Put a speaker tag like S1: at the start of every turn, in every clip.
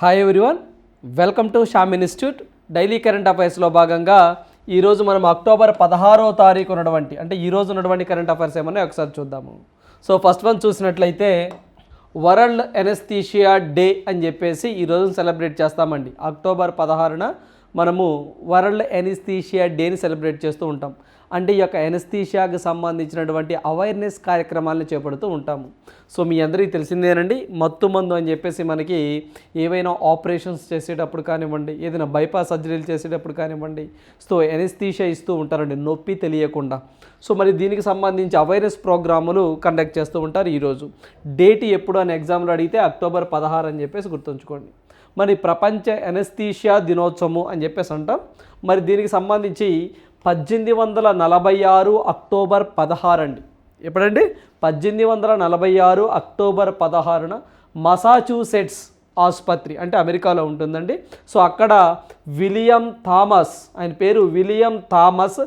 S1: Hi everyone welcome to Sham institute daily current అఫైర్స్లో భాగంగా ఈరోజు మనం అక్టోబర్ పదహారో తారీఖు ఉన్నటువంటి అంటే ఈ రోజు ఉన్నటువంటి కరెంట్ అఫైర్స్ ఏమన్నా ఒకసారి చూద్దాము. సో ఫస్ట్ వన్ చూసినట్లయితే వరల్డ్ ఎనస్థీషియా డే అని చెప్పేసి ఈ రోజు సెలబ్రేట్ చేస్తామండి. అక్టోబర్ పదహారున మనము వరల్డ్ ఎనస్థీషియా డేని సెలబ్రేట్ చేస్తూ ఉంటాం. అంటే ఈ యొక్క ఎనస్థీషియాకి సంబంధించినటువంటి అవేర్నెస్ కార్యక్రమాలను చేపడుతూ ఉంటాము. సో మీ అందరికీ తెలిసిందేనండి మత్తు మందు అని చెప్పేసి మనకి ఏవైనా ఆపరేషన్స్ చేసేటప్పుడు కానివ్వండి ఏదైనా బైపాస్ సర్జరీలు చేసేటప్పుడు కానివ్వండి సో ఎనస్థీషియా ఇస్తూ ఉంటారండి నొప్పి తెలియకుండా. సో మరి దీనికి సంబంధించి అవేర్నెస్ ప్రోగ్రాములు కండక్ట్ చేస్తూ ఉంటారు ఈరోజు. డేట్ ఎప్పుడు అని ఎగ్జామ్లో అడిగితే అక్టోబర్ పదహారు అని చెప్పేసి గుర్తుంచుకోండి. మరి ప్రపంచ ఎనస్థీషియా దినోత్సవము అని చెప్పేసి అంటాం. మరి దీనికి సంబంధించి పద్దెనిమిది వందల నలభై ఆరు అక్టోబర్ పదహారు అండి ఎప్పుడండి? పద్దెనిమిది వందల నలభై ఆరు అక్టోబర్ పదహారున మసాచ్యూసెట్స్ ఆసుపత్రి అంటే అమెరికాలో ఉంటుందండి. సో అక్కడ విలియం థామస్ ఆయన పేరు విలియం థామస్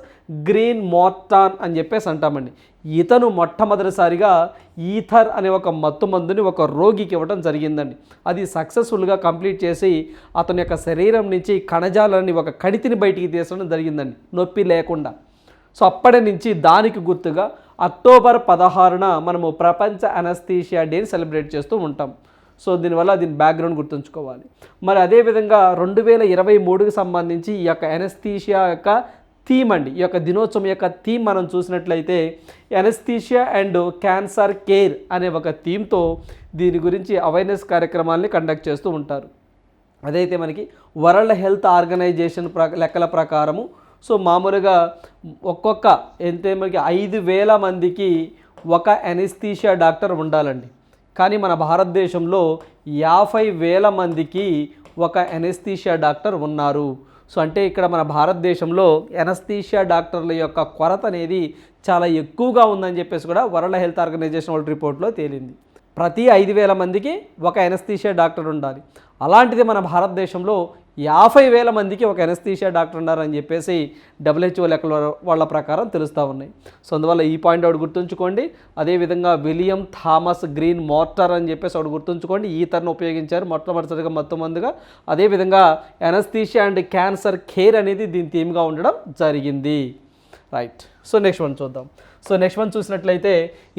S1: గ్రీన్ మోర్టాన్ అని చెప్పేసి అంటామండి. ఇతను మొట్టమొదటిసారిగా ఈథర్ అనే ఒక మత్తు మందుని ఒక రోగికి ఇవ్వడం జరిగిందండి. అది సక్సెస్ఫుల్గా కంప్లీట్ చేసి అతని యొక్క శరీరం నుంచి కణజాలాన్ని ఒక కణితిని బయటికి తీసడం జరిగిందండి. నొప్పి లేకుండా. సో అప్పటి నుంచి దానికి గుర్తుగా అక్టోబర్ పదహారున మనము ప్రపంచ అనస్థీషియా డేని సెలబ్రేట్ చేస్తూ ఉంటాం. సో దీనివల్ల దీని బ్యాక్గ్రౌండ్ గుర్తుంచుకోవాలి. మరి అదేవిధంగా రెండు వేల ఇరవై మూడుకి సంబంధించి ఈ యొక్క ఎనస్థీషియా యొక్క థీమ్ అండి ఈ యొక్క దినోత్సవం యొక్క థీమ్ మనం చూసినట్లయితే ఎనస్థీషియా అండ్ క్యాన్సర్ కేర్ అనే ఒక థీమ్తో దీని గురించి అవేర్నెస్ కార్యక్రమాల్ని కండక్ట్ చేస్తూ ఉంటారు. అదైతే మనకి వరల్డ్ హెల్త్ ఆర్గనైజేషన్ ప్ర లెక్కల ప్రకారము. సో మామూలుగా ఒక్కొక్క ఎంత మనకి ఐదు వేల మందికి ఒక ఎనస్థీషియా డాక్టర్ ఉండాలండి. కానీ మన భారతదేశంలో యాభై వేల మందికి ఒక ఎనస్థీషియా డాక్టర్ ఉన్నారు. సో అంటే ఇక్కడ మన భారతదేశంలో ఎనస్థీషియా డాక్టర్ల యొక్క కొరత అనేది చాలా ఎక్కువగా ఉందని చెప్పేసి కూడా వరల్డ్ హెల్త్ ఆర్గనైజేషన్ వాళ్ళ రిపోర్ట్లో తేలింది. ప్రతి ఐదు వేల మందికి ఒక ఎనస్థీషియా డాక్టర్ ఉండాలి. అలాంటిది మన భారతదేశంలో యాభై వేల మందికి ఒక ఎనస్థీషియా డాక్టర్ ఉన్నారని చెప్పేసి డబ్ల్యూహెచ్ఓ లెక్కల వాళ్ళ ప్రకారం తెలుస్తూ ఉన్నాయి. సో అందువల్ల ఈ పాయింట్ ఒకటి గుర్తుంచుకోండి. అదేవిధంగా విలియం థామస్ గ్రీన్ మోర్టర్ అని చెప్పేసి ఒకటి గుర్తుంచుకోండి. ఈతర్ను ఉపయోగించారు మొట్టమొదటిసారిగా మొత్తం మందుగా. అదేవిధంగా ఎనస్థీషియా అండ్ క్యాన్సర్ కేర్ అనేది దీని థీమ్గా ఉండడం జరిగింది. రైట్ సో నెక్స్ట్ వన్ చూద్దాం. సో నెక్స్ట్ వన్ చూసినట్లయితే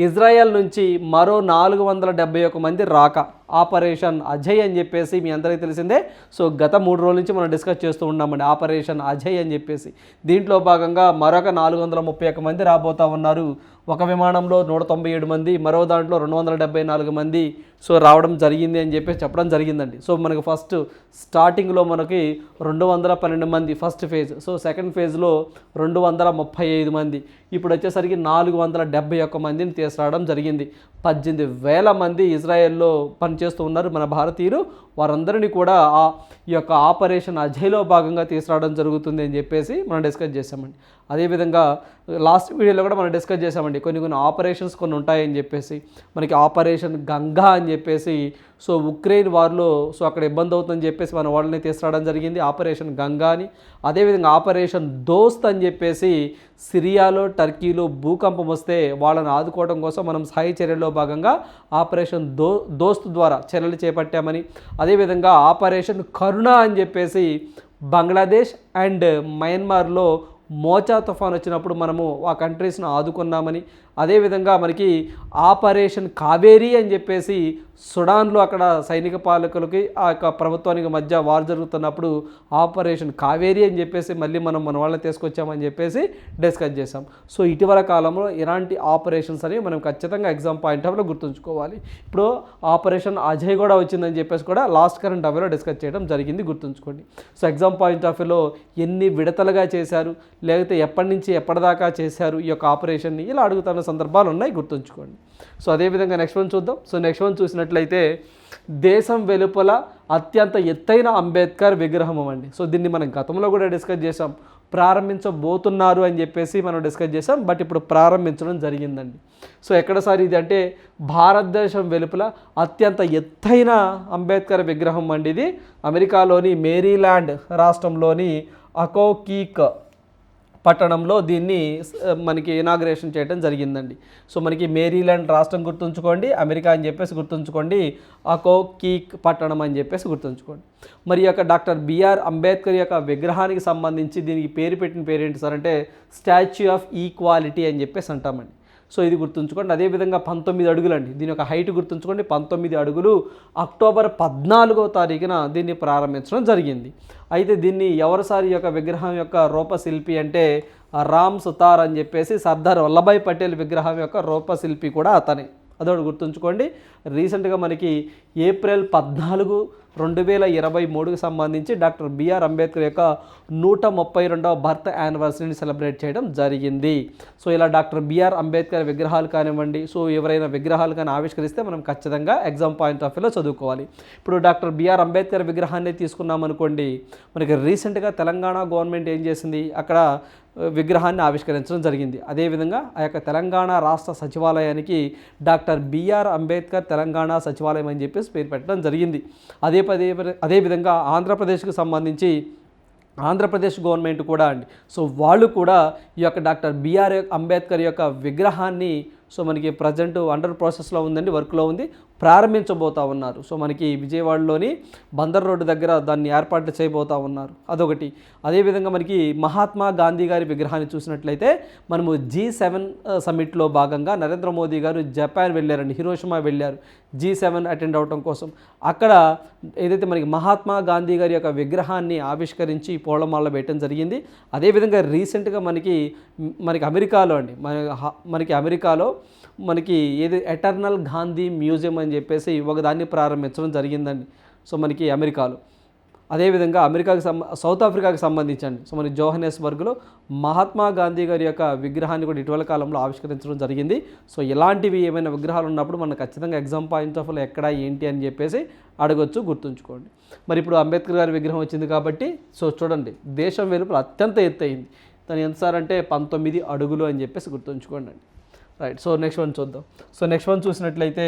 S1: ఇజ్రాయెల్ నుంచి మరో నాలుగు వందల డెబ్బై ఒక మంది రాక ఆపరేషన్ అజయ్ అని చెప్పేసి మీ అందరికీ తెలిసిందే. సో గత మూడు రోజుల నుంచి మనం డిస్కస్ చేస్తూ ఉన్నామండి ఆపరేషన్ అజయ్ అని చెప్పేసి. దీంట్లో భాగంగా మరొక నాలుగు వందల ముప్పై ఒక్క మంది రాబోతా ఉన్నారు. ఒక విమానంలో నూట తొంభై ఏడు మంది మరో దాంట్లో రెండు వందల డెబ్బై నాలుగు మంది. సో రావడం జరిగింది అని చెప్పేసి చెప్పడం జరిగిందండి. సో మనకు ఫస్ట్ స్టార్టింగ్లో మనకి రెండు వందల పన్నెండు మంది ఫస్ట్ ఫేజ్. సో సెకండ్ ఫేజ్లో రెండు వందల ముప్పై ఐదు మంది. ఇప్పుడు వచ్చేసరికి నాలుగు వందల డెబ్బై ఒక్క మందిని తీసుకురావడం జరిగింది. పద్దెనిమిది వేల మంది ఇజ్రాయెల్లో పనిచేస్తూ ఉన్నారు మన భారతీయులు. వారందరినీ కూడా ఆ ఈ యొక్క ఆపరేషన్ అజయ్లో భాగంగా తీసుకురావడం జరుగుతుంది అని చెప్పేసి మనం డిస్కస్ చేశామండి. అదేవిధంగా లాస్ట్ వీడియోలో కూడా మనం డిస్కస్ చేశామండి. కొన్ని కొన్ని ఆపరేషన్స్ కొన్ని ఉంటాయని చెప్పేసి మనకి ఆపరేషన్ గంగా అని చెప్పేసి సో ఉక్రెయిన్ వార్లో సో అక్కడ ఇబ్బంది అవుతుందని చెప్పేసి మన వాళ్ళని తీసుకురావడం జరిగింది. ఆపరేషన్ గంగా అని. అదేవిధంగా ఆపరేషన్ దోస్త్ అని చెప్పేసి సిరియాలో టర్కీలో భూకంపం వస్తే వాళ్ళని ఆదుకోవడం కోసం మనం సహాయ చర్యల్లో భాగంగా ఆపరేషన్ దో దోస్త్ ద్వారా చర్యలు చేపట్టామని. అదేవిధంగా ఆపరేషన్ కరుణ అని చెప్పేసి బంగ్లాదేశ్ అండ్ మయన్మార్లో మోచా తుఫాన్ వచ్చినప్పుడు మనము ఆ కంట్రీస్ను ఆదుకున్నామని అదేవిధంగా మనకి ఆపరేషన్ కావేరీ అని చెప్పేసి సుడాన్లో అక్కడ సైనిక పాలకులకి ఆ యొక్క ప్రభుత్వానికి మధ్య వార్ జరుగుతున్నప్పుడు ఆపరేషన్ కావేరీ అని చెప్పేసి మళ్ళీ మనం మన వాళ్ళని తీసుకొచ్చామని చెప్పేసి డిస్కస్ చేసాం సో ఇటీవల కాలంలో ఇలాంటి ఆపరేషన్స్ అనేవి మనం ఖచ్చితంగా ఎగ్జామ్ పాయింట్ ఆఫ్లో గుర్తుంచుకోవాలి. ఇప్పుడు ఆపరేషన్ అజయ్ కూడా వచ్చిందని చెప్పేసి కూడా లాస్ట్ కరెంట్ అఫేర్లో డిస్కస్ చేయడం జరిగింది గుర్తుంచుకోండి. సో ఎగ్జామ్ పాయింట్ ఆఫ్ వ్యూలో ఎన్ని విడతలుగా చేశారు లేకపోతే ఎప్పటి నుంచి ఎప్పటిదాకా చేశారు ఈ యొక్క ఆపరేషన్ని ఇలా అడుగుతాను సందర్భాలు ఉన్నాయి గుర్తుంచుకోండి. సో అదేవిధంగా నెక్స్ట్ వన్ చూద్దాం. సో నెక్స్ట్ వన్ చూసినట్లయితే దేశం వెలుపల అత్యంత ఎత్తైన అంబేద్కర్ విగ్రహం అండి సో దీన్ని మనం గతంలో కూడా డిస్కస్ చేసాం ప్రారంభించబోతున్నారు అని చెప్పేసి మనం డిస్కస్ చేసాం బట్ ఇప్పుడు ప్రారంభించడం జరిగిందండి. సో ఎక్కడ సార్ ఇది అంటే భారతదేశం వెలుపల అత్యంత ఎత్తైన అంబేద్కర్ విగ్రహం అండి ఇది. అమెరికాలోని మేరీల్యాండ్ రాష్ట్రంలోని అకోకీక్. పట్టణంలో దీన్ని మనకి ఇనాగ్రేషన్ చేయడం జరిగిందండి. సో మనకి మేరీల్యాండ్ రాష్ట్రం గుర్తుంచుకోండి అమెరికా అని చెప్పేసి గుర్తుంచుకోండి అకో కీక్ పట్టణం అని చెప్పేసి గుర్తుంచుకోండి. మరి యొక్క డాక్టర్ బిఆర్ అంబేద్కర్ యొక్క విగ్రహానికి సంబంధించి దీనికి పేరు పెట్టిన పేరు ఏంటి సార్ అంటే స్టాచ్యూ ఆఫ్ ఈక్వాలిటీ అని చెప్పేసి అంటామండి. సో ఇది గుర్తుంచుకోండి. అదేవిధంగా పంతొమ్మిది అడుగులండి. దీని యొక్క హైట్ గుర్తుంచుకోండి. పంతొమ్మిది అడుగులు అక్టోబర్ పద్నాలుగో తారీఖున దీన్ని ప్రారంభించడం జరిగింది. అయితే దీన్ని ఎవరిసారి యొక్క విగ్రహం యొక్క రూపశిల్పి అంటే రామ్ సుతార్ అని చెప్పేసి సర్దార్ వల్లభాయ్ పటేల్ విగ్రహం యొక్క రూపశిల్పి కూడా అతనే. అదొకటి గుర్తుంచుకోండి. రీసెంట్గా మనకి ఏప్రిల్ పద్నాలుగు రెండు వేల ఇరవై మూడుకు సంబంధించి డాక్టర్ బిఆర్ అంబేద్కర్ యొక్క నూట ముప్పై రెండవ బర్త్ యానివర్సరీని సెలబ్రేట్ చేయడం జరిగింది. సో ఇలా డాక్టర్ బిఆర్ అంబేద్కర్ విగ్రహాలు కానివ్వండి సో ఎవరైనా విగ్రహాలు కానీ ఆవిష్కరిస్తే మనం ఖచ్చితంగా ఎగ్జామ్ పాయింట్ ఆఫ్ వ్యూలో చదువుకోవాలి. ఇప్పుడు డాక్టర్ బిఆర్ అంబేద్కర్ విగ్రహాన్ని తీసుకున్నాం అనుకోండి మనకి రీసెంట్గా తెలంగాణ గవర్నమెంట్ ఏం చేసింది? అక్కడ విగ్రహాన్ని ఆవిష్కరించడం జరిగింది. అదేవిధంగా ఆ యొక్క తెలంగాణ రాష్ట్ర సచివాలయానికి డాక్టర్ బిఆర్ అంబేద్కర్ తెలంగాణ సచివాలయం అని చెప్పేసి పేరు పెట్టడం జరిగింది. అదే పదే అదేవిధంగా ఆంధ్రప్రదేశ్కు సంబంధించి ఆంధ్రప్రదేశ్ గవర్నమెంట్ కూడా అండి. సో వాళ్ళు కూడా ఈ యొక్క డాక్టర్ బిఆర్ అంబేద్కర్ యొక్క విగ్రహాన్ని సో మనకి ప్రజెంట్ అండర్ ప్రాసెస్లో ఉందండి వర్క్లో ఉంది ప్రారంభించబోతా ఉన్నారు. సో మనకి విజయవాడలోని బందర్ రోడ్డు దగ్గర దాన్ని ఏర్పాటు చేయబోతా ఉన్నారు. అదొకటి. అదేవిధంగా మనకి మహాత్మా గాంధీ గారి విగ్రహాన్ని చూసినట్లయితే మనము జీ సెవెన్ సమిట్లో భాగంగా నరేంద్ర మోదీ గారు జపాన్ వెళ్ళారండి హిరోషిమా వెళ్ళారు. జీ సెవెన్ అటెండ్ అవ్వటం కోసం. అక్కడ ఏదైతే మనకి మహాత్మా గాంధీ గారి యొక్క విగ్రహాన్ని ఆవిష్కరించి పూలమాల వేయటం జరిగింది. అదేవిధంగా రీసెంట్గా మనకి మనకి అమెరికాలో అండి మన మనకి అమెరికాలో మనకి ఏది ఎటర్నల్ గాంధీ మ్యూజియం అని చెప్పేసి ఒకదాన్ని ప్రారంభించడం జరిగిందండి. సో మనకి అమెరికాలో. అదేవిధంగా అమెరికాకి సంబ సౌత్ ఆఫ్రికాకి సంబంధించండి. సో మన జోహనెస్బర్గ్లో మహాత్మా గాంధీ గారి యొక్క విగ్రహాన్ని కూడా ఇటీవల కాలంలో ఆవిష్కరించడం జరిగింది. సో ఇలాంటివి ఏమైనా విగ్రహాలు ఉన్నప్పుడు మనం ఖచ్చితంగా ఎగ్జామ్ పాయింట్ ఆఫ్ ఎక్కడ ఏంటి అని చెప్పేసి అడగొచ్చు గుర్తుంచుకోండి. మరి ఇప్పుడు అంబేద్కర్ గారి విగ్రహం వచ్చింది కాబట్టి సో చూడండి దేశం వెలుపల అత్యంత ఎత్తు అయింది తను ఎంత సార్ అంటే పంతొమ్మిది అడుగులు అని చెప్పేసి గుర్తుంచుకోండి. అండి రైట్ సో నెక్స్ట్ వన్ చూద్దాం. సో నెక్స్ట్ వన్ చూసినట్లయితే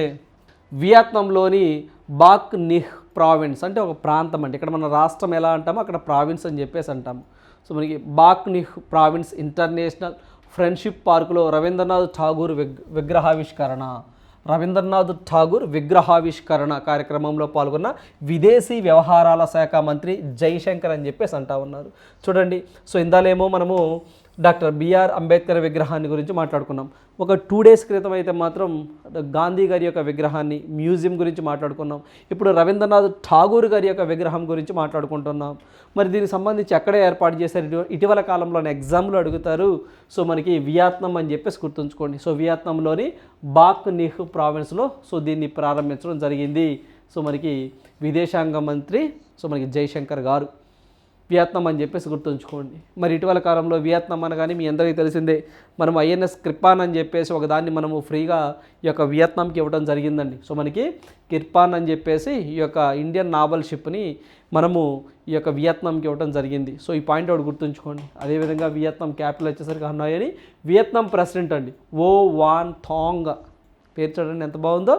S1: వియత్నంలోని బాక్ నిహ్ ప్రావిన్స్ అంటే ఒక ప్రాంతం అండి. ఇక్కడ మన రాష్ట్రం ఎలా అంటామో అక్కడ ప్రావిన్స్ అని చెప్పేసి అంటాము సో మనకి Bac Ninh province international friendship పార్కులో రవీంద్రనాథ్ ఠాగూర్ విగ్ విగ్రహావిష్కరణ. రవీంద్రనాథ్ ఠాగూర్ విగ్రహావిష్కరణ కార్యక్రమంలో పాల్గొన్న విదేశీ వ్యవహారాల శాఖ మంత్రి జైశంకర్ అని చెప్పేసి అంటా ఉన్నారు. చూడండి సో ఇందాలేమో మనము డాక్టర్ బిఆర్ అంబేద్కర్ విగ్రహాన్ని గురించి మాట్లాడుకున్నాం. ఒక టూ డేస్ క్రితం అయితే మాత్రం గాంధీ గారి యొక్క విగ్రహాన్ని మ్యూజియం గురించి మాట్లాడుకున్నాం. ఇప్పుడు రవీంద్రనాథ్ ఠాగూర్ గారి యొక్క విగ్రహం గురించి మాట్లాడుకుంటున్నాం. మరి దీనికి సంబంధించి ఎక్కడే ఏర్పాటు చేశారు? ఇటీవల కాలంలోనే ఎగ్జామ్లు అడుగుతారు. సో మనకి వియత్నం అని చెప్పేసి గుర్తుంచుకోండి. సో వియత్నంలోని బాక్ నిహ్ ప్రావిన్స్లో సో దీన్ని ప్రారంభించడం జరిగింది. సో మనకి విదేశాంగ మంత్రి సో మనకి జైశంకర్ గారు. వియత్నాం అని చెప్పేసి గుర్తుంచుకోండి. మరి ఇటీవల కాలంలో వియత్నాం అనగానే మీ అందరికీ తెలిసిందే మనం ఐఎన్ఎస్ క్రిపాన్ అని చెప్పేసి ఒక దాన్ని మనము ఫ్రీగా ఈ యొక్క వియత్నాంకి ఇవ్వడం జరిగిందండి. సో మనకి కిర్పాన్ అని చెప్పేసి ఈ యొక్క ఇండియన్ నావల్ షిప్ని మనము ఈ యొక్క వియత్నాంకి ఇవ్వడం జరిగింది. సో ఈ పాయింట్ ఒకటి గుర్తుంచుకోండి. అదేవిధంగా వియత్నాం క్యాపిటల్ వచ్చేసరికి హనాయ్ అని వియత్నాం ప్రెసిడెంట్ అండి ఓ వాన్ థాంగ్. పేరు చూడండి ఎంత బాగుందో.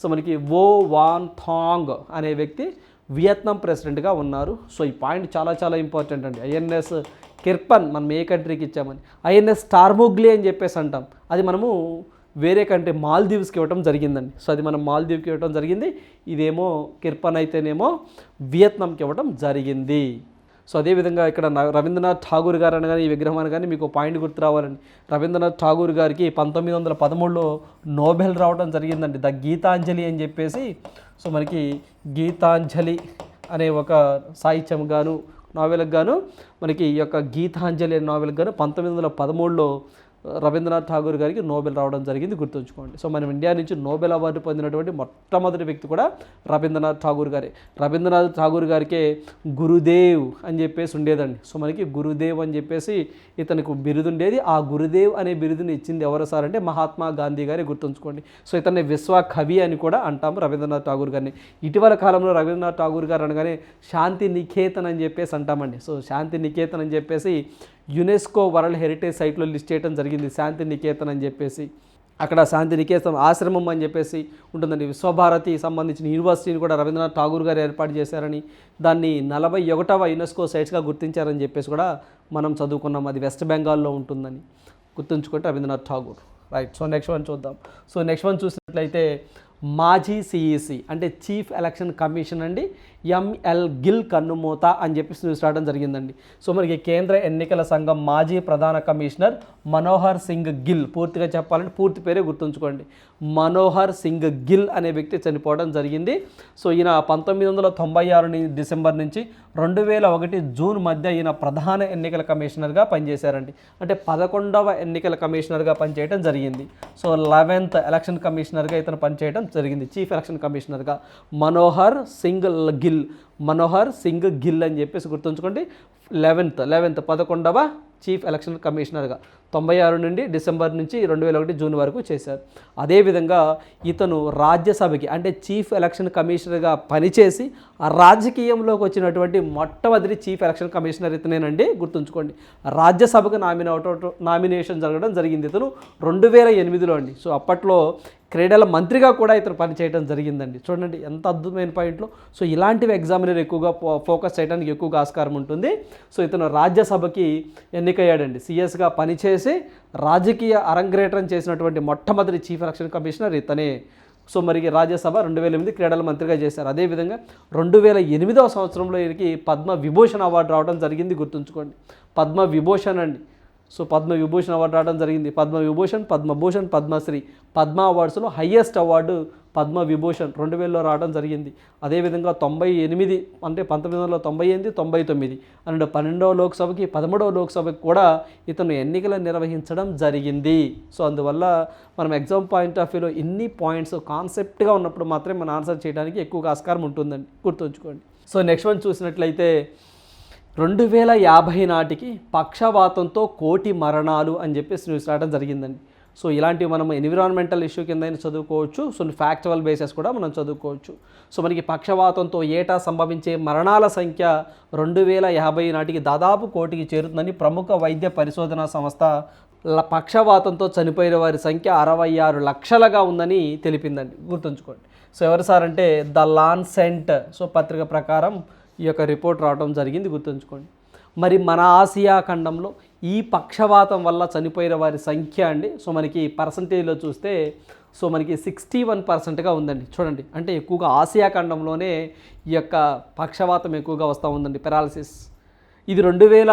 S1: సో మనకి ఓ వాన్ థాంగ్ అనే వ్యక్తి వియత్నాం ప్రెసిడెంట్గా ఉన్నారు. సో ఈ పాయింట్ చాలా చాలా ఇంపార్టెంట్ అండి. ఐఎన్ఎస్ కిర్పన్ మనం ఏ కంట్రీకి ఇచ్చామని. ఐఎన్ఎస్ స్టార్మోగ్లీ అని చెప్పేసి అంటాం. అది మనము వేరే కంట్రీ మాల్దీవ్స్కి ఇవ్వడం జరిగిందండి. సో అది మనం మాల్దీవ్కి ఇవ్వడం జరిగింది. ఇదేమో కిర్పన్ అయితేనేమో వియత్నాంకి ఇవ్వడం జరిగింది. సో అదేవిధంగా ఇక్కడ న- రవీంద్రనాథ్ ఠాగూర్ గారు అనగానే ఈ విగ్రహం అనగానే మీకు పాయింట్ గుర్తు రావాలండి. రవీంద్రనాథ్ ఠాగూర్ గారికి పంతొమ్మిది వందల పదమూడులో నోబెల్ రావడం జరిగిందండి. ద గీతాంజలి అని చెప్పేసి సో మనకి గీతాంజలి అనే ఒక సాహిత్యం గాను నావెల్కి గాను మనకి ఈ యొక్క గీతాంజలి అనే నావెల్కి గాను పంతొమ్మిది వందల పదమూడులో రవీంద్రనాథ్ ఠాగూర్ గారికి నోబెల్ రావడం జరిగింది గుర్తుంచుకోండి. సో మనం ఇండియా నుంచి నోబెల్ అవార్డు పొందినటువంటి మొట్టమొదటి వ్యక్తి కూడా రవీంద్రనాథ్ ఠాగూర్ గారే. రవీంద్రనాథ్ ఠాగూర్ గారికే గురుదేవ్ అని చెప్పేసి ఉండేదండి. సో మనకి గురుదేవ్ అని చెప్పేసి ఇతనికి బిరుదు ఉండేది. ఆ గురుదేవ్ అనే బిరుదుని ఇచ్చింది ఎవరు సార్ అంటే మహాత్మా గాంధీ గారి గుర్తుంచుకోండి. సో ఇతన్ని విశ్వ కవి అని కూడా అంటాము రవీంద్రనాథ్ ఠాగూర్ గారిని. ఇటీవల కాలంలో రవీంద్రనాథ్ ఠాగూర్ గారు అనగానే శాంతి నికేతన్ అని చెప్పేసి అంటామండి. సో శాంతి నికేతన్ అని చెప్పేసి యునెస్కో వరల్డ్ హెరిటేజ్ సైట్లో లిస్ట్ చేయడం జరిగింది. శాంతి నికేతన్ అని చెప్పేసి. అక్కడ శాంతి నికేతన్ ఆశ్రమం అని చెప్పేసి ఉంటుందండి. విశ్వభారతి సంబంధించిన యూనివర్సిటీని కూడా రవీంద్రనాథ్ ఠాగూర్ గారు ఏర్పాటు చేశారని దాన్ని నలభై ఒకటవ యునెస్కో సైట్స్గా గుర్తించారని చెప్పేసి కూడా మనం చదువుకున్నాం. అది వెస్ట్ బెంగాల్లో ఉంటుందని గుర్తుంచుకుంటే Rabindranath Tagore. Right so next one చూద్దాం. సో నెక్స్ట్ వన్ చూసినట్లయితే మాజీ సిఈసి అంటే చీఫ్ ఎలక్షన్ కమిషన్ అండి. ఎంఎల్ గిల్ కన్నుమూత అని చెప్పేసి న్యూస్ రావడం జరిగిందండి. సో మనకి కేంద్ర ఎన్నికల సంఘం మాజీ ప్రధాన కమిషనర్ మనోహర్ సింగ్ గిల్ పూర్తిగా చెప్పాలంటే పూర్తి పేరే గుర్తుంచుకోండి. మనోహర్ సింగ్ గిల్ అనే వ్యక్తి చనిపోవడం జరిగింది. సో ఈయన పంతొమ్మిది వందల తొంభై ఆరు డిసెంబర్ నుంచి రెండు వేల ఒకటి జూన్ మధ్య ఈయన ప్రధాన ఎన్నికల కమిషనర్గా పనిచేశారండి. అంటే పదకొండవ ఎన్నికల కమిషనర్గా పనిచేయడం జరిగింది. సో లెవెన్త్ ఎలక్షన్ కమిషనర్గా ఇతను పనిచేయడం జరిగింది. చీఫ్ ఎలక్షన్ కమిషనర్గా. మనోహర్ సింగ్ గిల్ మనోహర్ సింగ్ గిల్ అని చెప్పేసి గుర్తుంచుకోండి. లెవెన్త్ లెవెన్త్ పదకొండవ చీఫ్ ఎలక్షన్ కమిషనర్గా. తొంభై ఆరు నుండి డిసెంబర్ నుంచి రెండు వేల ఒకటి జూన్ వరకు చేశారు. అదేవిధంగా ఇతను రాజ్యసభకి అంటే చీఫ్ ఎలక్షన్ కమిషనర్గా పనిచేసి ఆ రాజకీయంలోకి వచ్చినటువంటి మొట్టమొదటి చీఫ్ ఎలక్షన్ కమిషనర్ ఇతనేనండి. గుర్తుంచుకోండి. రాజ్యసభకు నామిన నామినేషన్ జరగడం జరిగింది ఇతను రెండు వేల ఎనిమిదిలో అండి. సో అప్పట్లో క్రీడల మంత్రిగా కూడా ఇతను పనిచేయడం జరిగిందండి. చూడండి ఎంత అద్భుతమైన పాయింట్లో. సో ఇలాంటివి ఎగ్జామినర్ ఎక్కువగా ఫో- ఫోకస్ చేయడానికి ఎక్కువగా ఆస్కారం ఉంటుంది. సో ఇతను రాజ్యసభకి ఎన్నికయ్యాడండి. సిఎస్గా పనిచేసి రాజకీయ అరంగ్రేటం చేసినటువంటి మొట్టమొదటి చీఫ్ ఎలక్షన్ కమిషనర్ ఇతనే. సో మరి రాజ్యసభ రెండు వేల ఎనిమిది క్రీడల మంత్రిగా చేశారు. అదేవిధంగా రెండు వేల ఎనిమిదవ సంవత్సరంలో ఈయనకి పద్మ విభూషణ్ అవార్డు రావడం జరిగింది గుర్తుంచుకోండి. పద్మ విభూషణ్ అండి. సో పద్మ విభూషణ్ అవార్డు రావడం జరిగింది. పద్మ విభూషణ్ పద్మభూషణ్ పద్మశ్రీ. పద్మ అవార్డ్స్లో హయ్యెస్ట్ అవార్డు పద్మ విభూషణ్ రెండు వేలలో రావడం జరిగింది. అదేవిధంగా తొంభై ఎనిమిది అంటే పంతొమ్మిది వందల తొంభై ఎనిమిది తొంభై తొమ్మిది అండ్ పన్నెండవ లోక్సభకి పదమూడవ లోక్సభకి కూడా ఇతను ఎన్నికలు నిర్వహించడం జరిగింది. సో అందువల్ల మనం ఎగ్జామ్ పాయింట్ ఆఫ్ వ్యూలో ఇన్ని పాయింట్స్ కాన్సెప్ట్గా ఉన్నప్పుడు మాత్రమే మనం ఆన్సర్ చేయడానికి ఎక్కువగా ఆస్కారం ఉంటుందండి. గుర్తుంచుకోండి. సో నెక్స్ట్ వన్ చూసినట్లయితే రెండు వేల యాభై నాటికి పక్షవాతంతో కోటి మరణాలు అని చెప్పేసి న్యూస్ రావడం జరిగిందండి. సో ఇలాంటివి మనం ఎన్విరాన్మెంటల్ ఇష్యూ కింద చదువుకోవచ్చు. సో ఫ్యాక్చువల్ బేసెస్ కూడా మనం చదువుకోవచ్చు. సో మనకి పక్షవాతంతో ఏటా సంభవించే మరణాల సంఖ్య రెండు వేల యాభై నాటికి దాదాపు కోటికి చేరుతుందని ప్రముఖ వైద్య పరిశోధనా సంస్థ పక్షవాతంతో చనిపోయిన వారి సంఖ్య అరవై ఆరు లక్షలుగా ఉందని తెలిపిందండి. గుర్తుంచుకోండి. సో ఎవరు సార్ అంటే ద లాన్సెంట్. సో పత్రిక ప్రకారం ఈ యొక్క రిపోర్ట్ రావడం జరిగింది గుర్తుంచుకోండి. మరి మన ఆసియా ఖండంలో ఈ పక్షవాతం వల్ల చనిపోయిన వారి సంఖ్య అండి సో మనకి పర్సంటేజ్లో చూస్తే సో మనకి సిక్స్టీ వన్ పర్సెంట్గా ఉందండి. చూడండి అంటే ఎక్కువగా ఆసియా ఖండంలోనే ఈ యొక్క పక్షవాతం ఎక్కువగా వస్తూ ఉందండి పెరాలసిస్ ఇది రెండు వేల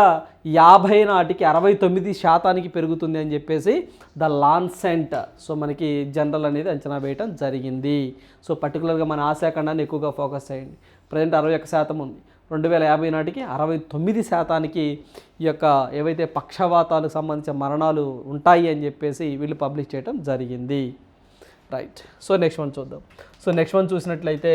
S1: యాభై నాటికి అరవై తొమ్మిది శాతానికి పెరుగుతుంది అని చెప్పేసి ద లాన్సెంట్. సో మనకి జనరల్ అనేది అంచనా వేయటం జరిగింది. సో పర్టికులర్గా మన ఆశాఖండాన్ని ఎక్కువగా ఫోకస్ చేయండి. ప్రజెంట్ అరవై ఒక్క శాతం ఉంది. రెండు వేల యాభై నాటికి అరవై తొమ్మిది శాతానికి ఈ యొక్క ఏవైతే పక్షవాతాలకు సంబంధించిన మరణాలు ఉంటాయి అని చెప్పేసి వీళ్ళు పబ్లిష్ చేయడం జరిగింది. రైట్ సో నెక్స్ట్ వన్ చూద్దాం. సో నెక్స్ట్ వన్ చూసినట్లయితే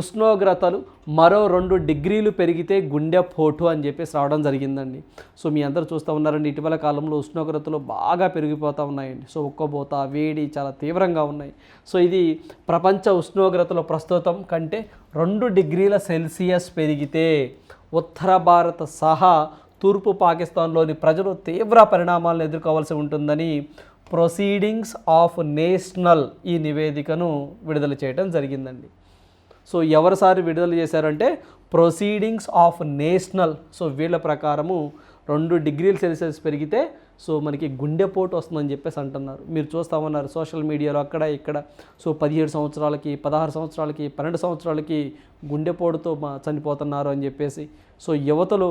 S1: ఉష్ణోగ్రతలు మరో రెండు డిగ్రీలు పెరిగితే గుండె పోటు అని చెప్పేసి రావడం జరిగిందండి. సో మీ అందరూ చూస్తూ ఉన్నారండి. ఇటీవల కాలంలో ఉష్ణోగ్రతలు బాగా పెరిగిపోతూ ఉన్నాయండి. సో ఉక్కబోత వేడి చాలా తీవ్రంగా ఉన్నాయి. సో ఇది ప్రపంచ ఉష్ణోగ్రతలో ప్రస్తుతం కంటే రెండు డిగ్రీల సెల్సియస్ పెరిగితే ఉత్తర భారత సహా తూర్పు పాకిస్తాన్లోని ప్రజలు తీవ్ర పరిణామాలను ఎదుర్కోవాల్సి ఉంటుందని ప్రొసీడింగ్స్ ఆఫ్ నేషనల్ ఈ నివేదికను విడుదల చేయడం జరిగిందండి. సో ఎవరిసారి విడుదల చేశారంటే ప్రొసీడింగ్స్ ఆఫ్ నేషనల్. సో వీళ్ళ ప్రకారము రెండు డిగ్రీల సెల్సియస్ పెరిగితే సో మనకి గుండెపోటు వస్తుందని చెప్పేసి అంటున్నారు. మీరు చూస్తా ఉన్నారు సోషల్ మీడియాలో అక్కడ ఇక్కడ. సో పదిహేడు సంవత్సరాలకి పదహారు సంవత్సరాలకి పన్నెండు సంవత్సరాలకి గుండెపోటుతో మా చనిపోతున్నారు అని చెప్పేసి సో యువతలు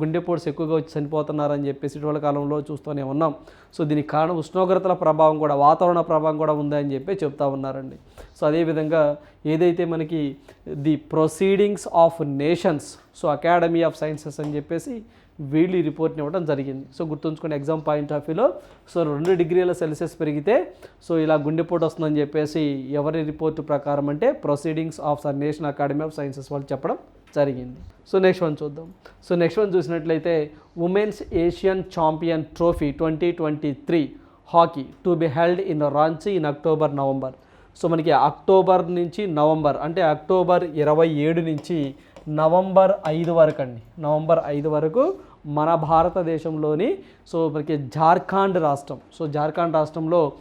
S1: గుండెపోట్స్ ఎక్కువగా వచ్చి చనిపోతున్నారు అని చెప్పేసి ఇటీవల కాలంలో చూస్తూనే ఉన్నాం. సో దీనికి కారణం ఉష్ణోగ్రతల ప్రభావం కూడా వాతావరణ ప్రభావం కూడా ఉందని చెప్పి చెప్తా ఉన్నారండి. సో అదేవిధంగా ఏదైతే మనకి the proceedings of nations so academy of sciences అని చెప్పేసి వీళ్ళు ఈ రిపోర్ట్ని ఇవ్వడం జరిగింది. సో గుర్తుంచుకోండి ఎగ్జామ్ పాయింట్ ఆఫ్ వ్యూలో సో రెండు డిగ్రీల సెల్సియస్ పెరిగితే సో ఇలా గుండెపోటు వస్తుందని చెప్పేసి ఎవరి రిపోర్టు ప్రకారం అంటే proceedings of sir national academy of sciences వాళ్ళు చెప్పడం జరిగింది. సో నెక్స్ట్ వన్ చూద్దాం. సో నెక్స్ట్ వన్ చూసినట్లయితే women's Asian champion trophy twenty twenty three hockey to be held in Ranchi in October November so మనకి October నుంచి November అంటే October ఇరవై ఏడు నుంచి నవంబర్ ఐదు వరకు అండి. నవంబర్ ఐదు వరకు మన భారతదేశంలోని సో మనకి జార్ఖండ్ రాష్ట్రం. సో జార్ఖండ్ రాష్ట్రంలో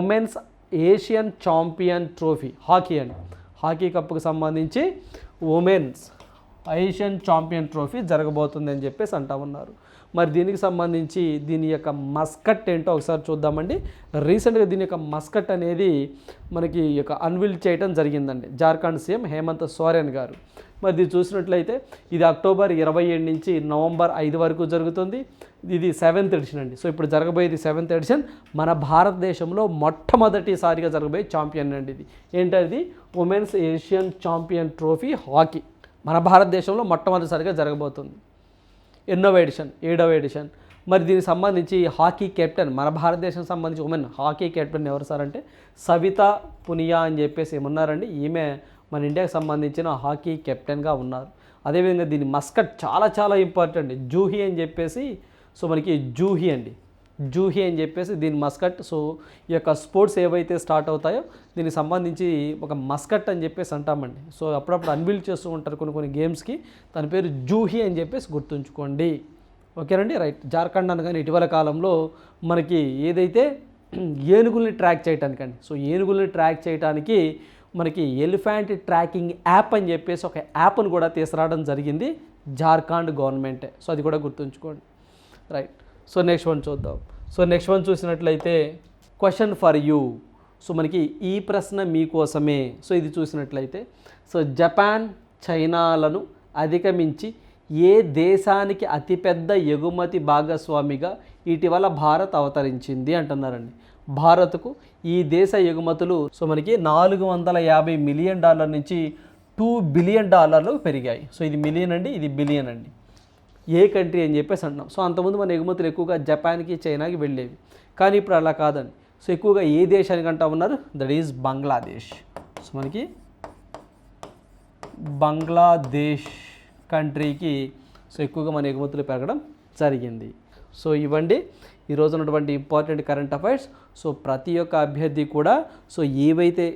S1: women's Asian champion trophy hockey అండి. హాకీ కప్కు సంబంధించి ఉమెన్స్ ఏషియన్ ఛాంపియన్ ట్రోఫీ జరగబోతుంది అని చెప్పేసి అంటా ఉన్నారు. మరి దీనికి సంబంధించి దీని యొక్క మస్కట్ ఏంటో ఒకసారి చూద్దామండి. రీసెంట్గా దీని యొక్క మస్కట్ అనేది మనకి యొక్క అన్విల్ చేయడం జరిగిందండి. జార్ఖండ్ సీఎం హేమంత్ సోరెన్ గారు. మరి ఇది చూసినట్లయితే ఇది అక్టోబర్ ఇరవై ఏడు నుంచి నవంబర్ ఐదు వరకు జరుగుతుంది. ఇది సెవెంత్ ఎడిషన్ అండి. సో ఇప్పుడు జరగబోయేది సెవెంత్ ఎడిషన్ మన భారతదేశంలో మొట్టమొదటిసారిగా జరగబోయే ఛాంపియన్ అండి ఇది. ఏంటది? Women's Asian champion trophy hockey మన భారతదేశంలో మొట్టమొదటిసారిగా జరగబోతుంది. ఎన్నోవ ఎడిషన్ ఏడవ ఎడిషన్ మరి దీనికి సంబంధించి హాకీ కెప్టెన్ మన భారతదేశం సంబంధించి ఉమెన్ హాకీ కెప్టెన్ ఎవరు సార్ అంటే? సవిత పునియా అని చెప్పేసి ఏమన్నారండి? ఈమె మన ఇండియాకి సంబంధించిన హాకీ కెప్టెన్గా ఉన్నారు. అదేవిధంగా దీని మస్కట్ చాలా చాలా ఇంపార్టెంట్. జూహీ అని చెప్పేసి సో మనకి జూహీ అండి. జూహీ అని చెప్పేసి దీని మస్కట్ సో ఈ యొక్క స్పోర్ట్స్ ఏవైతే స్టార్ట్ అవుతాయో దీనికి సంబంధించి ఒక మస్కట్ అని చెప్పేసి అంటామండి. సో అప్పుడప్పుడు అన్బిల్డ్ చేస్తూ ఉంటారు కొన్ని కొన్ని గేమ్స్కి. దాని పేరు జూహీ అని చెప్పేసి గుర్తుంచుకోండి. ఓకేనండి? రైట్. జార్ఖండ్ అనగానే ఇటీవల కాలంలో మనకి ఏదైతే ఏనుగుల్ని ట్రాక్ చేయటానికండి. సో ఏనుగుల్ని ట్రాక్ చేయడానికి మనకి ఎలిఫెంట్ ట్రాకింగ్ యాప్ అని చెప్పేసి ఒక యాప్ను కూడా తీసుకురావడం జరిగింది జార్ఖండ్ గవర్నమెంటే. సో అది కూడా గుర్తుంచుకోండి. రైట్. సో నెక్స్ట్ వన్ చూద్దాం. సో నెక్స్ట్ వన్ చూసినట్లయితే క్వశ్చన్ ఫర్ యూ. సో మనకి ఈ ప్రశ్న మీకోసమే. సో ఇది చూసినట్లయితే సో జపాన్ చైనాలను అధిగమించి ఏ దేశానికి అతిపెద్ద ఎగుమతి భాగస్వామిగా ఇటీవల భారత్ అవతరించింది అంటున్నారండి. భారత్కు ఈ దేశ ఎగుమతులు సో మనకి నాలుగు వందల యాభై మిలియన్ డాలర్ నుంచి టూ బిలియన్ డాలర్లు పెరిగాయి. సో ఇది మిలియన్ అండి ఇది బిలియన్ అండి. ఏ కంట్రీ అని చెప్పేసి అంటున్నాం. సో అంతకుముందు మన ఎగుమతులు ఎక్కువగా జపాన్కి చైనాకి వెళ్ళేవి. కానీ ఇప్పుడు అలా కాదండి. సో ఎక్కువగా ఏ దేశానికి అంటా ఉన్నారు? That is Bangladesh. సో మనకి బంగ్లాదేశ్ కంట్రీకి సో ఎక్కువగా మన ఎగుమతులు పెరగడం జరిగింది. సో ఇవ్వండి. ఈరోజు ఉన్నటువంటి ఇంపార్టెంట్ కరెంట్ అఫైర్స్ సో ప్రతి ఒక్క అభ్యర్థి కూడా సో ఏవైతే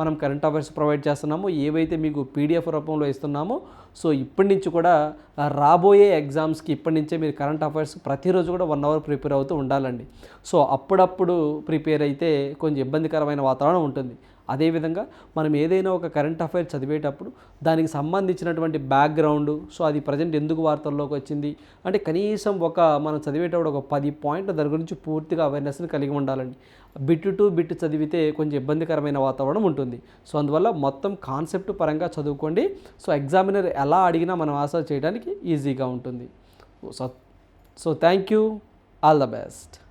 S1: మనం కరెంట్ అఫైర్స్ ప్రొవైడ్ చేస్తున్నామో ఏవైతే మీకు పీడిఎఫ్ రూపంలో ఇస్తున్నామో సో ఇప్పటి నుంచి కూడా రాబోయే ఎగ్జామ్స్కి ఇప్పటి నుంచే మీరు కరెంట్ అఫైర్స్ ప్రతిరోజు కూడా వన్ అవర్ ప్రిపేర్ అవుతూ ఉండాలండి. సో అప్పుడప్పుడు ప్రిపేర్ అయితే కొంచెం ఇబ్బందికరమైన వాతావరణం ఉంటుంది. అదేవిధంగా మనం ఏదైనా ఒక కరెంట్ అఫైర్ చదివేటప్పుడు దానికి సంబంధించినటువంటి బ్యాక్గ్రౌండ్ సో అది ప్రజెంట్ ఎందుకు వార్తల్లోకి వచ్చింది? అంటే కనీసం ఒక మనం చదివేటప్పుడు ఒక పది పాయింట్ల దాని గురించి పూర్తిగా అవేర్నెస్ని కలిగి ఉండాలండి. బిట్ టు బిట్ చదివితే కొంచెం ఇబ్బందికరమైన వాతావరణం ఉంటుంది. సో అందువల్ల మొత్తం కాన్సెప్ట్ పరంగా చదువుకోండి. సో ఎగ్జామినర్ ఎలా అడిగినా మనం ఆశ చేయడానికి ఈజీగా ఉంటుంది. So so thank you. All the best.